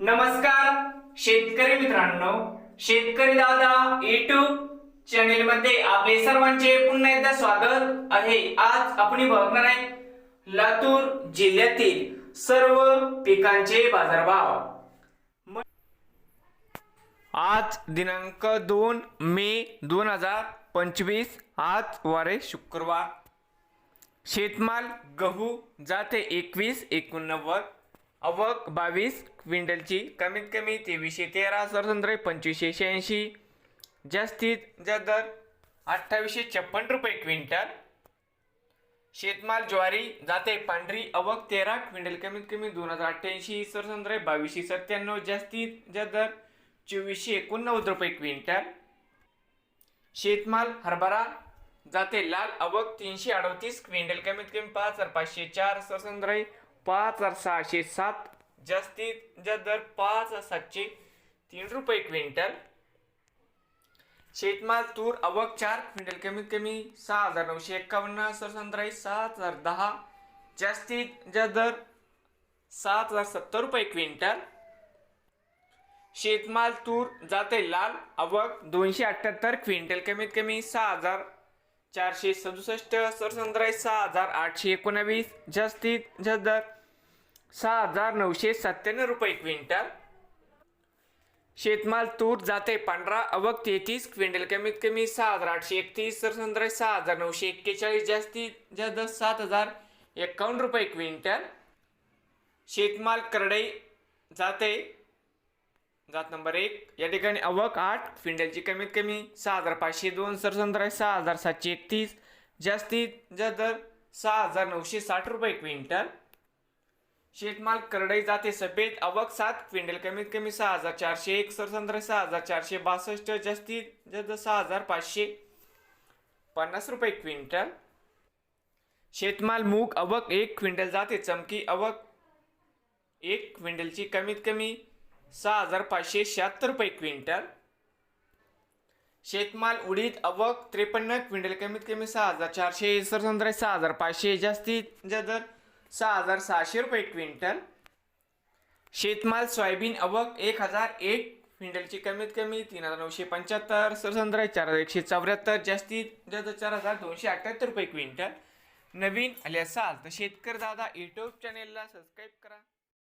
नमस्कार शेतकरी मित्रांनो. शेतकरी दादा युट्यूब चॅनेल मध्ये आपले सर्वांचे पुन्हा एकदा स्वागत आहे. आज आपण बघणार आहे लातूर जिल्ह्यातील सर्व पिकांचे बाजारभाव. आज दिनांक दोन मे दोन हजार पंचवीस आज वारे शुक्रवार. शेतमाल गहू जाते एकवीस एकोणनव्वद. अवक बावीस क्विंटलची कमीत कमी तेवीसशे तेरा सरसंद्रे पंचवीसशे शहाऐंशी. जास्तीत जास्त दर अठ्ठावीसशे छप्पन रुपये क्विंटल. शेतमाल ज्वारी जाते पांढरी अवक तेरा क्विंटल कमीत कमी दोन हजार अठ्ठ्याऐंशी सरसंद्रे बावीसशे सत्त्याण्णव जास्तीत जास्त दर चोवीसशे एकोणनव्वद रुपये क्विंटल. शेतमाल हरभरा जाते लाल अवक तीनशे अडतीस क्विंटल कमीत कमी पाच हजार पाचशे चार सरसंद्रे पाच हजार सहाशे सात. जास्तीत जास्त दर पाच हजार सातशे तीन रुपये क्विंटल. शेतमाल तूर अवक चार. क्विंटल कमीत कमी सहा हजार नऊशे एक्कावन्न सरसंद्राई सात हजार दहा. जास्तीत जास्त दर सात हजार सत्तर रुपये क्विंटल. शेतमाल तूर जाते लाल. आवक दोनशे अठ्ठ्याहत्तर क्विंटल कमीत कमी सहा हजार चारशे सदुसष्ट सरसंद्राई सहा हजार आठशे एकोणावीस. जास्तीत जास्त दर सहा हजार नऊशे सत्त्याण्णव रुपये क्विंटल. शेतमाल तूर जाते पांढरा अवक तेहतीस क्विंटल कमीत कमी सहा हजार आठशे एकतीस सरसंद्राई सहा हजार नऊशे एक्केचाळीस जास्तीत जास्त सात हजार एकावन्न रुपये क्विंटल. शेतमाल करडई जाते जात नंबर एक. या ठिकाणी अवक आठ क्विंटलची कमीत कमी सहा हजार पाचशे दोन सरसंद्राई सहा हजार सातशे एकतीस जास्तीत जास्त दर सहा हजार नऊशे साठ रुपये क्विंटल. शेतमाल करडई जाते सफेद अवक सात क्विंटल कमीत कमी सहा हजार चारशे एक सरसंद्राई सहा हजार चारशे बासष्ट जास्तीत जास्त सहा हजार पाचशे पन्नास रुपये क्विंटल. शेतमाल मूग अवक एक क्विंटल जाते चमकी अवक एक क्विंटलची कमीत कमी सहा हजार पाचशे शहात्तर रुपये क्विंटल. शेतमाल उडीद अवक त्रेपन्न क्विंटल कमीत कमी सहा हजार चारशे सरसंद्राई सहा हजार पाचशे जास्तीत जास्त सहा हजार सहाशे रुपये क्विंटल. शेतमाल सोयाबीन अवक एक हजार एक. क्विंटलची कमीत कमी तीन हजार नऊशे पंच्याहत्तर. सरसंद्राई चार हजार एकशे चौऱ्याहत्तर. जास्तीत जास्त चार हजार दोनशे अठ्ठ्याहत्तर रुपये क्विंटल. नवीन आले असाल तर शेतकरी दादा यूट्यूब चॅनेलला सबस्क्राईब करा.